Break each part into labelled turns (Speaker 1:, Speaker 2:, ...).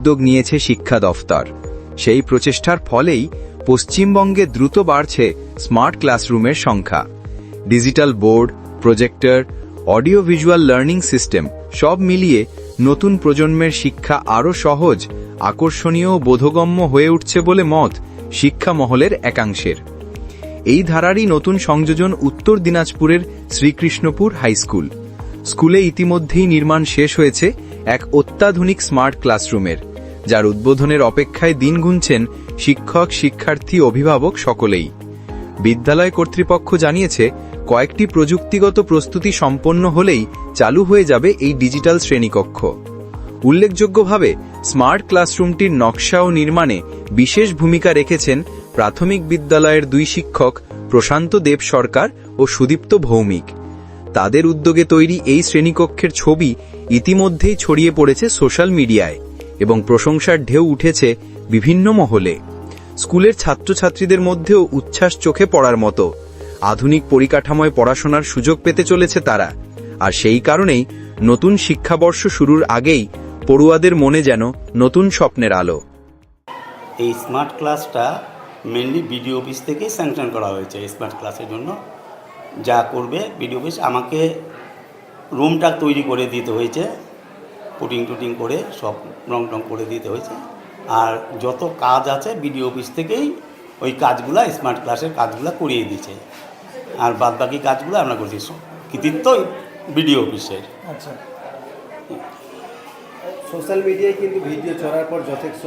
Speaker 1: উদ্যোগ নিয়েছে শিক্ষা দফতর। সেই প্রচেষ্টার ফলেই পশ্চিমবঙ্গে দ্রুত বাড়ছে স্মার্ট ক্লাসরুমের সংখ্যা। Digital board, projector, audio visual learning system সব মিলিয়ে নতুন প্রজন্মের শিক্ষা আরও সহজ, আকর্ষণীয় বোধগম্য হয়ে উঠছে বলে মত শিক্ষা মহলের একাংশের। এই ধারারই নতুন সংযোজন উত্তর দিনাজপুরের শ্রীকৃষ্ণপুর হাইস্কুল স্কুলে ইতিমধ্যেই নির্মাণ শেষ হয়েছে এক অত্যাধুনিক স্মার্ট ক্লাসরুমের। যার উদ্বোধনের অপেক্ষায় দিন গুনছেন শিক্ষক, শিক্ষার্থী, অভিভাবক সকলেই। বিদ্যালয় কর্তৃপক্ষ জানিয়েছে, কয়েকটি প্রযুক্তিগত প্রস্তুতি সম্পন্ন হলেই চালু হয়ে যাবে এই ডিজিটাল শ্রেণীকক্ষ। উল্লেখযোগ্যভাবে, স্মার্ট ক্লাসরুমটির নকশা ও নির্মাণে বিশেষ ভূমিকা রেখেছেন প্রাথমিক বিদ্যালয়ের দুই শিক্ষক, প্রশান্ত দেব সরকার ও সুদীপ্ত ভৌমিক। তাদের উদ্যোগে তৈরি এই শ্রেণীকক্ষের ছবি ইতিমধ্যেই ছড়িয়ে পড়েছে সোশ্যাল মিডিয়ায়। এবং প্রশংসার ঢেউ উঠেছে বিভিন্ন মহলে। স্কুলের ছাত্রছাত্রীদের মধ্যেও উচ্ছ্বাস চোখে পড়ার মতো। আধুনিক পরিকাঠামোয় পড়াশোনার সুযোগ পেতে চলেছে তারা। আর সেই কারণেই নতুন শিক্ষাবর্ষ শুরুর আগেই পড়ুয়াদের মনে যেন নতুন স্বপ্নের আলো।
Speaker 2: এই স্মার্ট ক্লাসটা মেনলি বিডিও অফিস থেকেই স্যাংশন করা হয়েছে স্মার্ট ক্লাসের জন্য। যা করবে বিডিও অফিস আমাকে রুমটা তৈরি করে দিতে হয়েছে। পুটিং টুটিং করে সব রং টং করে দিতে হয়েছে। আর যত কাজ আছে বিডিও অফিস থেকেই ওই কাজগুলা স্মার্ট ক্লাসের কাজগুলা করিয়ে দিয়েছে আর বাদ বাকি কাজগুলো আমরা করছি। কৃতিত্ব বিডিও অফিসের।
Speaker 3: আচ্ছা। সোশ্যাল মিডিয়ায় কিন্তু ভিডিও ছড়ার পর যথেষ্ট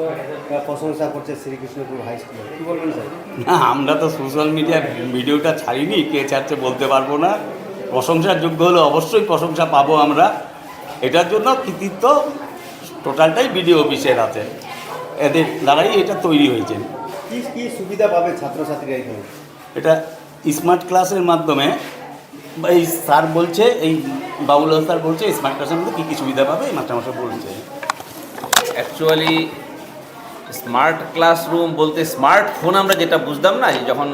Speaker 3: প্রশংসা করছে শ্রীকৃষ্ণপুর হাই স্কুলে। কি বলবেন স্যার?
Speaker 2: না আমরা তো সোশ্যাল মিডিয়া ভিডিওটা ছাড়িনি কে ছাড়ছে বলতে পারব না। প্রশংসার যোগ্য হলে অবশ্যই প্রশংসা পাবো আমরা। এটার জন্য কৃতিত্ব টোটালটাই ভিডিও অফিসের আছে এদের দ্বারাই এটা তৈরি হয়েছে।
Speaker 3: কি কি সুবিধা পাবে ছাত্রছাত্রীরা এখানে?
Speaker 2: এটা স্মার্ট ক্লাসের মাধ্যমে এই স্যার বলছে এই বাবুল স্যার বলছে স্মার্ট ক্লাসের মধ্যে কী কী সুবিধা পাবে? এই মাস্টারমশাই বলছে।
Speaker 4: অ্যাকচুয়ালি স্মার্ট ক্লাসরুম বলতে স্মার্টফোন আমরা যেটা বুঝতাম না যে যখন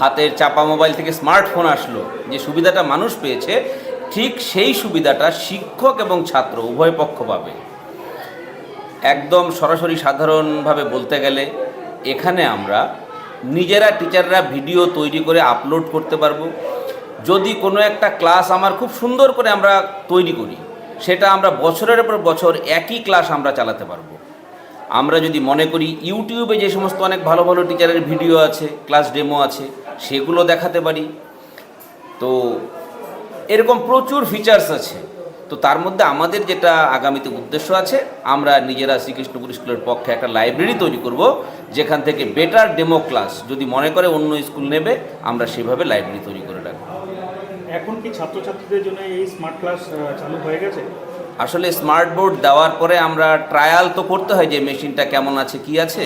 Speaker 4: হাতের চাপা মোবাইল থেকে স্মার্টফোন আসলো যে সুবিধাটা মানুষ পেয়েছে ঠিক সেই সুবিধাটা শিক্ষক এবং ছাত্র উভয় পক্ষ পাবে। একদম সরাসরি সাধারণভাবে বলতে গেলে, এখানে আমরা নিজেরা, টিচাররা ভিডিও তৈরি করে আপলোড করতে পারব। যদি কোনো একটা ক্লাস আমার খুব সুন্দর করে আমরা তৈরি করি, সেটা আমরা বছরের পর বছর একই ক্লাস আমরা চালাতে পারব। আমরা যদি মনে করি, ইউটিউবে যে সমস্ত অনেক ভালো ভালো টিচারের ভিডিও আছে, ক্লাস ডেমো আছে, সেগুলো দেখাতে পারি। তো এরকম প্রচুর ফিচার্স আছে। তো তার মধ্যে আমাদের যেটা আগামীতে উদ্দেশ্য আছে আমরা নিজেরা শ্রীকৃষ্ণপুর স্কুলের পক্ষে একটা লাইব্রেরি তৈরি করব যেখান থেকে বেটার ডেমো ক্লাস যদি মনে করে অন্য স্কুল নেবে আমরা সেভাবে লাইব্রেরি তৈরি করে রাখব।
Speaker 5: এখন কি ছাত্রছাত্রীদের জন্য এই স্মার্ট ক্লাস চালু হয়ে গেছে?
Speaker 4: আসলে স্মার্ট বোর্ড দেওয়ার পরে আমরা ট্রায়াল তো করতে হয় যে মেশিনটা কেমন আছে কি আছে।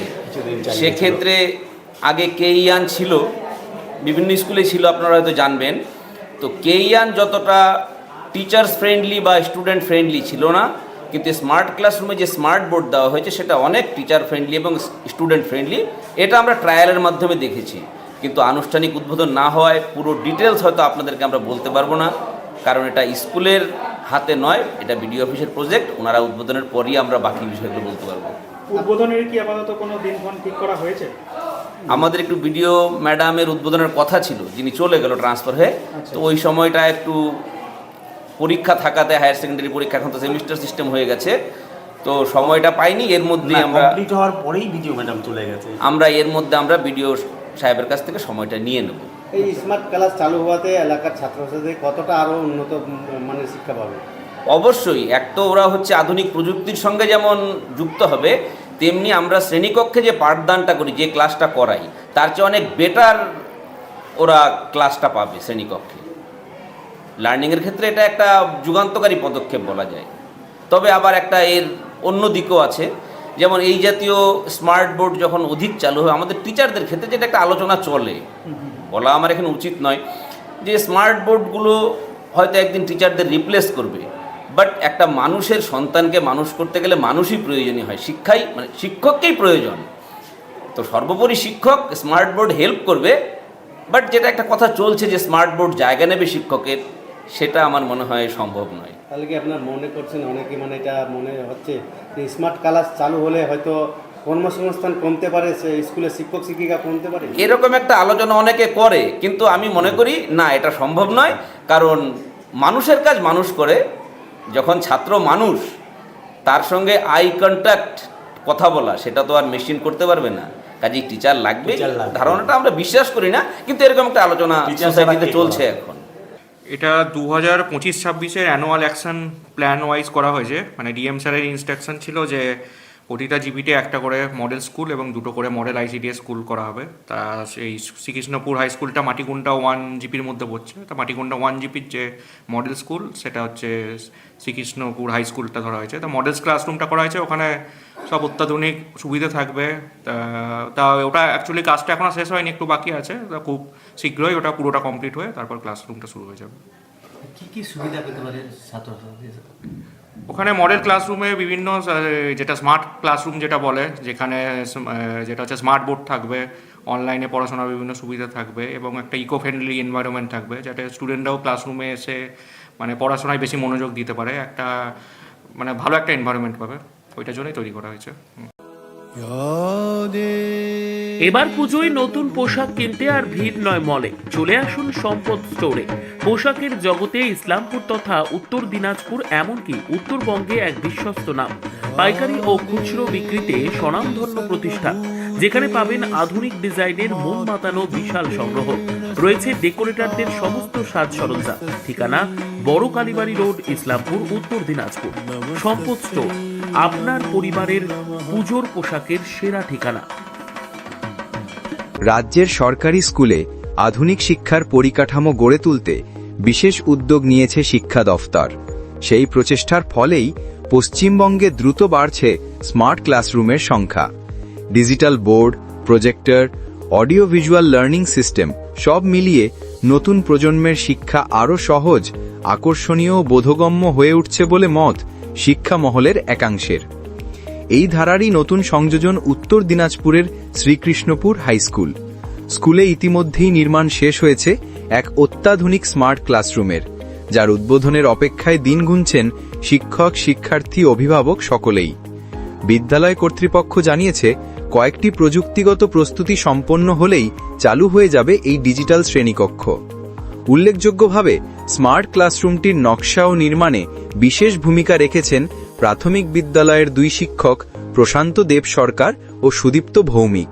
Speaker 4: সেক্ষেত্রে আগে কেইয়ান ছিল বিভিন্ন স্কুলে ছিল আপনারা হয়তো জানবেন। তো কেইয়ান যতটা টিচার্স ফ্রেন্ডলি বা স্টুডেন্ট ফ্রেন্ডলি ছিল না, কিন্তু স্মার্ট ক্লাসরুমে যে স্মার্ট বোর্ড দেওয়া হয়েছে, সেটা অনেক টিচার ফ্রেন্ডলি এবং স্টুডেন্ট ফ্রেন্ডলি এটা আমরা ট্রায়ালের মাধ্যমে দেখেছি। কিন্তু আনুষ্ঠানিক উদ্বোধন না হওয়ায় পুরো ডিটেলস হয়তো আপনাদেরকে আমরা বলতে পারব না, কারণ এটা স্কুলের হাতে নয়, এটা বিডিও অফিসের প্রজেক্ট ওনারা উদ্বোধনের পরই আমরা বাকি বিষয়গুলো বলতে পারব।
Speaker 5: উদ্বোধনের কি আপাতত কোনো দিনক্ষণ ঠিক করা হয়েছে?
Speaker 4: আমাদের একটু ভিডিও ম্যাডামের উদ্বোধনের কথা ছিল যিনি চলে গেল ট্রান্সফার হয়ে
Speaker 5: আচ্ছা।
Speaker 4: তো ওই সময়টা একটু পরীক্ষা থাকাতে হায়ার সেকেন্ডারি পরীক্ষা এখন তো সেমিস্টার সিস্টেম হয়ে গেছে তো সময়টা পাইনি এর মধ্যে আমরা
Speaker 2: কমপ্লিট হওয়ার পরেই ভিডিও ম্যাডাম চলে গেছে।
Speaker 4: আমরা এর মধ্যে আমরা ভিডিও সাহেবের কাছ থেকে সময়টা নিয়ে নেব।
Speaker 3: এই স্মার্ট ক্লাস চালু হওয়াতে এলাকার ছাত্রছাত্রী কতটা আরও উন্নত মানের শিক্ষা পাবে?
Speaker 4: অবশ্যই এক তো ওরা হচ্ছে আধুনিক প্রযুক্তির সঙ্গে যেমন যুক্ত হবে তেমনি আমরা শ্রেণীকক্ষে যে পাঠদানটা করি, যে ক্লাসটা করাই, তার চেয়ে অনেক বেটার ওরা ক্লাসটা পাবে শ্রেণীকক্ষে। লার্নিংয়ের ক্ষেত্রে এটা একটা যুগান্তকারী পদক্ষেপ বলা যায়। তবে আবার একটা এর অন্য দিকও আছে, যেমন এই জাতীয় স্মার্ট বোর্ড যখন অধিক চালু হয়, আমাদের টিচারদের ক্ষেত্রে যেটা একটা আলোচনা চলে, বলা আমার এখানে উচিত নয় যে স্মার্ট বোর্ডগুলো হয়তো একদিন টিচারদের রিপ্লেস করবে। বাট একটা মানুষের সন্তানকে মানুষ করতে গেলে মানুষই প্রয়োজনীয় হয়। শিক্ষাই মানে শিক্ষককেই প্রয়োজন। তো সর্বোপরি শিক্ষক স্মার্ট বোর্ড হেল্প করবে। বাট যেটা একটা কথা চলছে যে স্মার্ট বোর্ড জায়গা নেবে শিক্ষকের সেটা আমার মনে হয় সম্ভব নয়।
Speaker 3: তাহলে কি আপনার মনে করছেন অনেকে মানে এটা মনে হচ্ছে যে স্মার্ট ক্লাস চালু হলে হয়তো কর্মসংস্থান কমতে পারে সে স্কুলের শিক্ষক শিক্ষিকা কমতে পারে?
Speaker 4: এরকম একটা আলোচনা অনেকে করে কিন্তু আমি মনে করি না এটা সম্ভব নয়। কারণ মানুষের কাজ মানুষ করে যখন ছাত্র মানুষ তার সঙ্গে আই কন্ট্যাক্ট কথা বলা সেটা তো আর মেশিন করতে পারবে না। কাজেই টিচার লাগবে ধারণাটা আমরা বিশ্বাস করি না কিন্তু এরকম একটা আলোচনা সোসাইটিতে চলছে এখন।
Speaker 6: এটা দু হাজার পঁচিশ ছাব্বিশের অ্যানুয়াল অ্যাকশন প্ল্যান ওয়াইজ করা হয়েছে। মানে ডিএম স্যারের ইনস্ট্রাকশন ছিল যে প্রতিটা জিপিতে একটা করে মডেল স্কুল এবং দুটো করে মডেল আইসিডিএস স্কুল করা হবে। তা সেই শ্রীকৃষ্ণপুর হাই স্কুলটা মাটিকুন্ডা ওয়ান জিপির মধ্যে পড়ছে। তা মাটিকুন্ডা ওয়ান জিপির যে মডেল স্কুল, সেটা হচ্ছে শ্রীকৃষ্ণপুর হাই স্কুলটা ধরা হয়েছে। তা মডেলস ক্লাসরুমটা করা হয়েছে। ওখানে সব অত্যাধুনিক সুবিধা থাকবে। তা- ওটা অ্যাকচুয়ালি কাজটা এখনও শেষ হয়নি, একটু বাকি আছে। তা খুব শীঘ্রই ওটা পুরোটা কমপ্লিট হয়ে তারপর ক্লাসরুমটা শুরু হয়ে যাবে।
Speaker 7: কি কি সুবিধা পেতে পারে ছাত্রছাত্রী
Speaker 6: ওখানে মডেল ক্লাসরুমে বিভিন্ন যেটা স্মার্ট ক্লাসরুম যেটা বলে, যেখানে যেটা হচ্ছে স্মার্ট বোর্ড থাকবে অনলাইনে পড়াশোনার বিভিন্ন সুবিধা থাকবে এবং একটা ইকো ফ্রেন্ডলি এনভায়রনমেন্ট থাকবে, যাতে স্টুডেন্টরাও ক্লাসরুমে এসে মানে পড়াশোনায় বেশি মনোযোগ দিতে পারে, একটা মানে ভালো একটা এনভায়রনমেন্ট পাবে, ওইটার জন্যই তৈরি করা হয়েছে।
Speaker 8: এবার পুজোয় নতুন পোশাক কিনতে আর ভিড় নয় মলে। চলে আসুন সম্পদ স্টোরে পোশাকের জগতে ইসলামপুর তথা উত্তর দিনাজপুর এমনকি উত্তরবঙ্গে এক বিশ্বস্ত নাম। পাইকারি ও খুচরো বিক্রিতে স্বনামধন্য প্রতিষ্ঠান, যেখানে পাবেন আধুনিক ডিজাইনের মন মাতানো বিশাল সংগ্রহ। রয়েছে ডেকোরেটরদের সমস্ত সাজ সরঞ্জাম। ঠিকানা বড় কালীবাড়ি রোড, ইসলামপুর, উত্তর দিনাজপুর। সম্পদ স্টোর আপনার পরিবারের পুজোর পোশাকের সেরা ঠিকানা।
Speaker 1: রাজ্যের সরকারি স্কুলে আধুনিক শিক্ষার পরিকাঠামো গড়ে তুলতে বিশেষ উদ্যোগ নিয়েছে শিক্ষা দফতর। সেই প্রচেষ্টার ফলেই পশ্চিমবঙ্গে দ্রুত বাড়ছে স্মার্ট ক্লাসরুমের সংখ্যা। Digital board, projector, audio visual learning system সব মিলিয়ে নতুন প্রজন্মের শিক্ষা আরও সহজ, আকর্ষণীয় বোধগম্য হয়ে উঠছে বলে মত শিক্ষা মহলের একাংশের। এই ধারারই নতুন সংযোজন উত্তর দিনাজপুরের শ্রীকৃষ্ণপুর হাই স্কুল। স্কুলে ইতিমধ্যেই নির্মাণ শেষ হয়েছে এক অত্যাধুনিক স্মার্ট ক্লাসরুমের, যার উদ্বোধনের অপেক্ষায় দিন গুনছেন শিক্ষক, শিক্ষার্থী, অভিভাবক সকলেই। বিদ্যালয় কর্তৃপক্ষ জানিয়েছে, কয়েকটি প্রযুক্তিগত প্রস্তুতি সম্পন্ন হলেই চালু হয়ে যাবে এই ডিজিটাল শ্রেণীকক্ষ। উল্লেখযোগ্যভাবে, স্মার্ট ক্লাসরুমটির নকশা ও নির্মাণে বিশেষ ভূমিকা রেখেছেন প্রাথমিক বিদ্যালয়ের দুই শিক্ষক, প্রশান্ত দেব সরকার ও সুদীপ্ত ভৌমিক।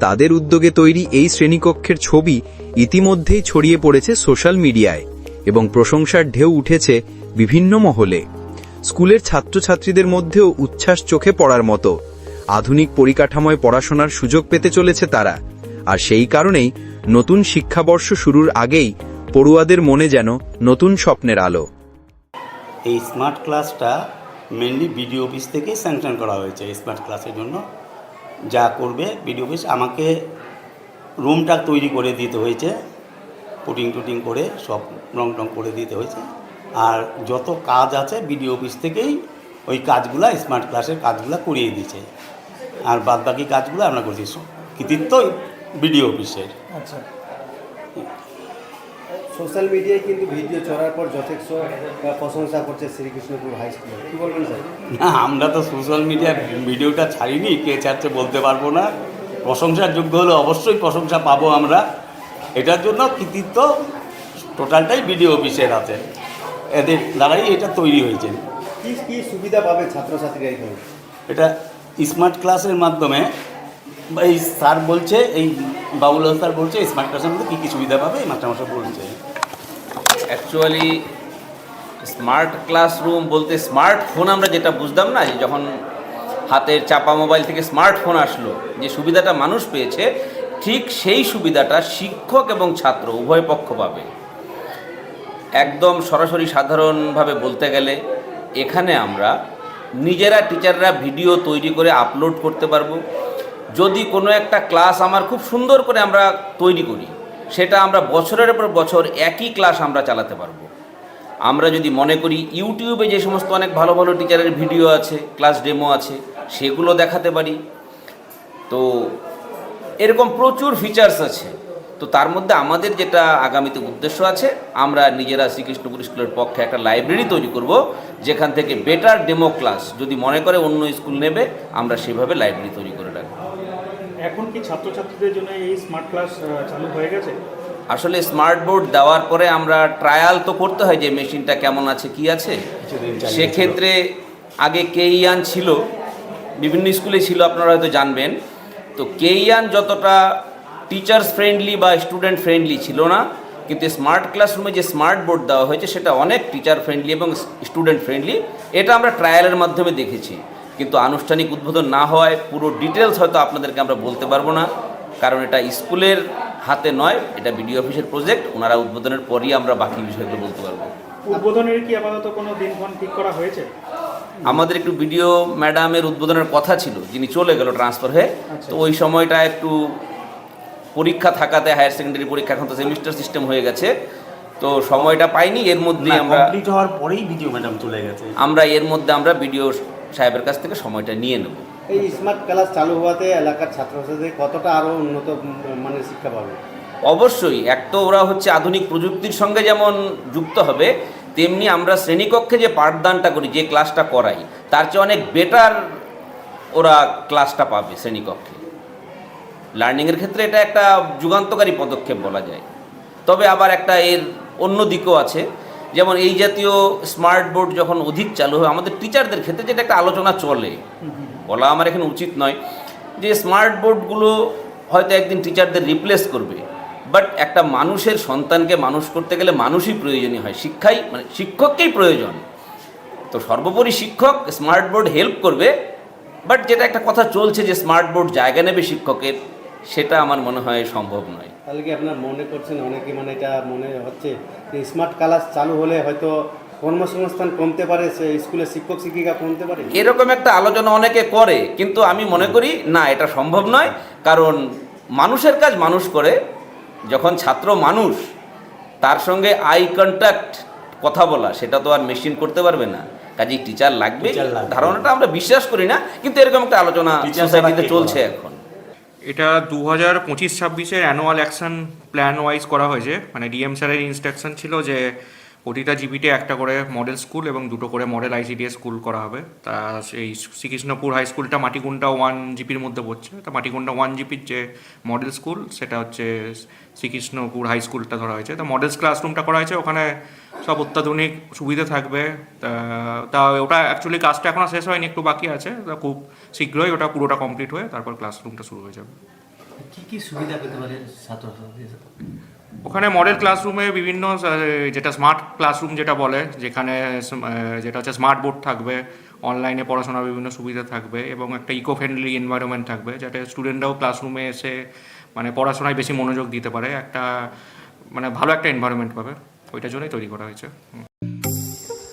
Speaker 1: তাদের উদ্যোগে তৈরি এই শ্রেণীকক্ষের ছবি ইতিমধ্যেই ছড়িয়ে পড়েছে সোশ্যাল মিডিয়ায় এবং প্রশংসার ঢেউ উঠেছে বিভিন্ন মহলে। স্কুলের ছাত্রছাত্রীদের মধ্যেও উচ্ছ্বাস চোখে পড়ার মতো। আধুনিক পরিকাঠামোয় পড়াশোনার সুযোগ পেতে চলেছে তারা। আর সেই কারণেই নতুন শিক্ষাবর্ষ শুরুর আগেই পড়ুয়াদের মনে যেন নতুন স্বপ্নের আলো।
Speaker 2: এই স্মার্ট ক্লাসটা মেনলি বিডিও অফিস থেকেই স্যাংশন করা হয়েছে স্মার্ট ক্লাসের জন্য। যা করবে বিডিও অফিস আমাকে রুমটা তৈরি করে দিতে হয়েছে। পুটিং টুটিং করে সব রং টং করে দিতে হয়েছে। আর যত কাজ আছে বিডিও অফিস থেকেই ওই কাজগুলো স্মার্ট ক্লাসের কাজগুলো করিয়ে দিয়েছে। আর বাদ বাকি কাজগুলো আমরা করছি। কৃতিত্ব বিডিও অফিসের
Speaker 3: আচ্ছা। সোশ্যাল মিডিয়ায় কিন্তু ভিডিও চড়ার পর যথেষ্ট প্রশংসা করছে শ্রীকৃষ্ণপুর হাই স্কুলে। কী বলবেন স্যার?
Speaker 2: না আমরা তো সোশ্যাল মিডিয়ায় ভিডিওটা ছাড়িনি কে ছাড়ছে বলতে পারব না। প্রশংসার যোগ্য হলে অবশ্যই প্রশংসা পাবো আমরা। এটার জন্য কৃতিত্ব টোটালটাই ভিডিও অফিসের আছে এদের দ্বারাই এটা তৈরি হয়েছে।
Speaker 3: কী কী সুবিধা পাবে ছাত্রছাত্রীরা এখানে?
Speaker 2: এটা স্মার্ট ক্লাসের মাধ্যমে এই স্যার বলছে, এই বাবুল স্যার বলছে স্মার্ট ক্লাসের মধ্যে কী কী সুবিধা পাবে? এই মাস্টারমশাই বলছে।
Speaker 4: অ্যাকচুয়ালি স্মার্ট ক্লাসরুম বলতে স্মার্টফোন আমরা যেটা বুঝতাম না, যে যখন হাতের চাপা মোবাইল থেকে স্মার্টফোন আসলো, যে সুবিধাটা মানুষ পেয়েছে, ঠিক সেই সুবিধাটা শিক্ষক এবং ছাত্র উভয় পক্ষ পাবে। একদম সরাসরি সাধারণভাবে বলতে গেলে, এখানে আমরা নিজেরা টিচাররা ভিডিও তৈরি করে আপলোড করতে পারব। যদি কোনো একটা ক্লাস আমার খুব সুন্দর করে আমরা তৈরি করি, সেটা আমরা বছরের পর বছর একই ক্লাস আমরা চালাতে পারব। আমরা যদি মনে করি ইউটিউবে যে সমস্ত অনেক ভালো ভালো টিচারের ভিডিও আছে ক্লাস ডেমো আছে, সেগুলো দেখাতে পারি। তো এরকম প্রচুর ফিচার্স আছে। তো তার মধ্যে আমাদের যেটা আগামীতে উদ্দেশ্য আছে, আমরা নিজেরা শ্রীকৃষ্ণপুর স্কুলের পক্ষে একটা লাইব্রেরি তৈরি করব, যেখান থেকে বেটার ডেমো ক্লাস যদি মনে করে অন্য স্কুল নেবে, আমরা সেভাবে লাইব্রেরি তৈরি করে রাখব
Speaker 5: এখন কি ছাত্রছাত্রীদের জন্য এই স্মার্ট ক্লাস চালু হয়ে গেছে?
Speaker 4: আসলে স্মার্ট বোর্ড দেওয়ার পরে আমরা ট্রায়াল তো করতে হয় যে মেশিনটা কেমন আছে কি আছে। সেক্ষেত্রে আগে কেইয়ান ছিল বিভিন্ন স্কুলে ছিল আপনারা হয়তো জানবেন। তো কেইয়ান যতটা টিচার্স ফ্রেন্ডলি বা স্টুডেন্ট ফ্রেন্ডলি ছিল না কিন্তু স্মার্ট ক্লাসরুমে যে স্মার্ট বোর্ড দেওয়া হয়েছে সেটা অনেক টিচার ফ্রেন্ডলি এবং স্টুডেন্ট ফ্রেন্ডলি এটা আমরা ট্রায়ালের মাধ্যমে দেখেছি। কিন্তু আনুষ্ঠানিক উদ্বোধন না হওয়ায় পুরো ডিটেলস হয়তো আপনাদেরকে আমরা বলতে পারব না। কারণ এটা স্কুলের হাতে নয় এটা বিডিও অফিসের প্রজেক্ট ওনারা উদ্বোধনের পরই আমরা বাকি বিষয়গুলো বলতে পারব।
Speaker 5: উদ্বোধনের কি আপাতত কোনো দিনক্ষণ ঠিক করা হয়েছে?
Speaker 4: আমাদের একটু বিডিও ম্যাডামের উদ্বোধনের কথা ছিল যিনি চলে গেল ট্রান্সফার হয়ে। তো ওই সময়টা একটু পরীক্ষা থাকাতে হায়ার সেকেন্ডারি পরীক্ষা এখন তো সেমিস্টার সিস্টেম হয়ে গেছে। তো সময়টা পাইনি এর মধ্যে আমরা
Speaker 2: কমপ্লিট হওয়ার পরেই ভিডিও ম্যাডাম চলে গেছে।
Speaker 4: আমরা এর মধ্যে আমরা বিডিও সাহেবের কাছ থেকে সময়টা নিয়ে নেব।
Speaker 3: এই স্মার্ট ক্লাস চালু হওয়াতে এলাকার ছাত্রছাত্রীদের কতটা আরও উন্নত মানের শিক্ষা পাবে?
Speaker 4: অবশ্যই এক তো ওরা হচ্ছে আধুনিক প্রযুক্তির সঙ্গে যেমন যুক্ত হবে তেমনি আমরা শ্রেণীকক্ষে যে পাঠদানটা করি যে ক্লাসটা করাই তার চেয়ে অনেক বেটার ওরা ক্লাসটা পাবে শ্রেণীকক্ষে। লার্নিংয়ের ক্ষেত্রে এটা একটা যুগান্তকারী পদক্ষেপ বলা যায়। তবে আবার একটা এর অন্য দিকও আছে। যেমন এই জাতীয় স্মার্ট বোর্ড যখন অধিক চালু হয়, আমাদের টিচারদের ক্ষেত্রে যেটা একটা আলোচনা চলে। বলা আমার এখানে উচিত নয় যে স্মার্ট বোর্ডগুলো হয়তো একদিন টিচারদের রিপ্লেস করবে। বাট একটা মানুষের সন্তানকে মানুষ করতে গেলে মানুষই প্রয়োজনীয় হয়। শিক্ষাই মানে শিক্ষককেই প্রয়োজন। তো সর্বোপরি শিক্ষক স্মার্ট বোর্ড হেল্প করবে বাট যেটা একটা কথা চলছে যে স্মার্ট বোর্ড জায়গা নেবে শিক্ষকের সেটা আমার মনে হয় সম্ভব নয়।
Speaker 3: তাহলে কি আপনার মনে করছেন অনেকে মানে এটা মনে হচ্ছে যে স্মার্ট ক্লাস চালু হলে হয়তো কর্মসংস্থান কমতে পারে সে স্কুলে শিক্ষক শিক্ষিকা কমতে পারে?
Speaker 4: এরকম একটা আলোচনা অনেকে করে কিন্তু আমি মনে করি না এটা সম্ভব নয়। কারণ মানুষের কাজ মানুষ করে। যখন ছাত্র মানুষ তার সঙ্গে আই কন্ট্যাক্ট কথা বলা সেটা তো আর মেশিন করতে পারবে না। কাজেই টিচার লাগবে। ধারণাটা আমরা বিশ্বাস করি না কিন্তু এরকম একটা আলোচনা সোসাইটিতে চলছে এখন।
Speaker 6: এটা দু হাজার পঁচিশ ছাব্বিশের অ্যানুয়াল অ্যাকশন প্ল্যান ওয়াইজ করা হয়েছে। মানে ডিএম স্যারের ইনস্ট্রাকশন ছিল যে প্রতিটা জিবিতে একটা করে মডেল স্কুল এবং দুটো করে মডেল আইসিডিএস স্কুল করা হবে। তা এই শ্রীকৃষ্ণপুর হাই স্কুলটা মাটিকুন্ডা ওয়ান জিপির মধ্যে পড়ছে। তা মাটিকুন্ডা ওয়ান জিপির যে মডেল স্কুল সেটা হচ্ছে শ্রীকৃষ্ণপুর হাই স্কুলটা ধরা হয়েছে। তা মডেলস ক্লাসরুমটা করা হয়েছে। ওখানে সব অত্যাধুনিক সুবিধা থাকবে। তা- ওটা অ্যাকচুয়ালি কাজটা এখনও শেষ হয়নি, একটু বাকি আছে। তা খুব শীঘ্রই ওটা পুরোটা কমপ্লিট হয়ে তারপর ক্লাসরুমটা শুরু হয়ে যাবে।
Speaker 7: কি কি সুবিধা পেতে পারে ছাত্রছাত্রীরা
Speaker 6: ওখানে মডেল ক্লাসরুমে বিভিন্ন যেটা স্মার্ট ক্লাসরুম যেটা বলে, যেখানে যেটা হচ্ছে স্মার্ট বোর্ড থাকবে অনলাইনে পড়াশোনার বিভিন্ন সুবিধা থাকবে এবং একটা ইকো ফ্রেন্ডলি এনভায়রনমেন্ট থাকবে, যাতে স্টুডেন্টরাও ক্লাসরুমে এসে মানে পড়াশোনায় বেশি মনোযোগ দিতে পারে একটা মানে ভালো একটা এনভায়রনমেন্ট পাবে ওইটার জন্যই তৈরি করা হয়েছে।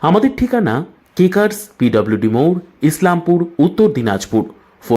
Speaker 8: আমাদের ঠিকানা কেকার্স পিডব্লিউডি মোড় ইসলামপুর উত্তর দিনাজপুর।